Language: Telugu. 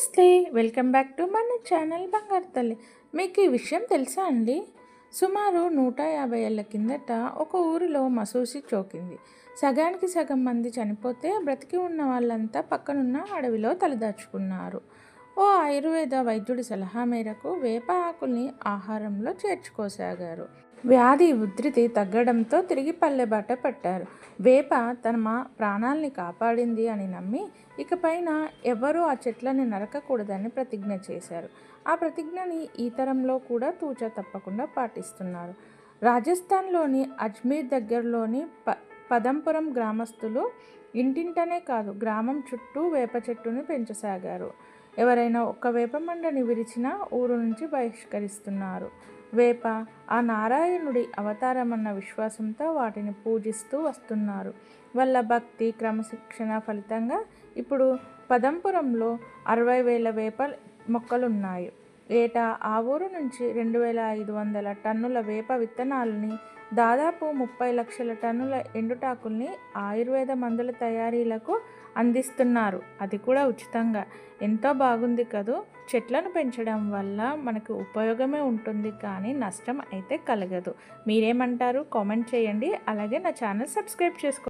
నమస్తే వెల్కమ్ బ్యాక్ టు మన ఛానల్ బంగారు తల్లి. మీకు ఈ విషయం తెలుసా అండి? సుమారు నూట యాభై ఏళ్ళ కిందట ఒక ఊరిలో మసూసి చోకింది. సగానికి సగం మంది చనిపోతే బ్రతికి ఉన్న వాళ్ళంతా పక్కనున్న అడవిలో తలదాచుకున్నారు. ఓ ఆయుర్వేద వైద్యుడి సలహా మేరకు వేప ఆకుల్ని ఆహారంలో చేర్చుకోసాగారు. వ్యాధి ఉధృతి తగ్గడంతో తిరిగి పల్లెబాట పట్టారు. వేప తన మా ప్రాణాల్ని కాపాడింది అని నమ్మి ఇకపైన ఎవరూ ఆ చెట్లని నరకకూడదని ప్రతిజ్ఞ చేశారు. ఆ ప్రతిజ్ఞని ఈ తరంలో కూడా తూచా తప్పకుండా పాటిస్తున్నారు. రాజస్థాన్లోని అజ్మీర్ దగ్గరలోని ప పదంపురం గ్రామస్తులు ఇంటింటనే కాదు గ్రామం చుట్టూ వేప చెట్టుని పెంచసాగారు. ఎవరైనా ఒక్క వేప మండని విరిచినా ఊరు నుంచి బహిష్కరిస్తున్నారు. వేప ఆ నారాయణుడి అవతారమన్న విశ్వాసంతో వాటిని పూజిస్తూ వస్తున్నారు. వాళ్ళ భక్తి క్రమశిక్షణ ఫలితంగా ఇప్పుడు పదంపురంలో అరవై వేల వేప మొక్కలున్నాయి. ఏటా ఆ ఊరు నుంచి రెండు వేల ఐదు వందల టన్నుల వేప విత్తనాలని దాదాపు ముప్పై లక్షల టన్నుల ఎండుటాకుల్ని ఆయుర్వేద మందుల తయారీలకు అందిస్తున్నారు. అది కూడా ఉచితంగా. ఎంతో బాగుంది కదూ? చెట్లను పెంచడం వల్ల మనకు ఉపయోగమే ఉంటుంది కానీ నష్టం అయితే కలగదు. మీరేమంటారు? కామెంట్ చేయండి. అలాగే నా ఛానల్ సబ్స్క్రైబ్ చేసుకోండి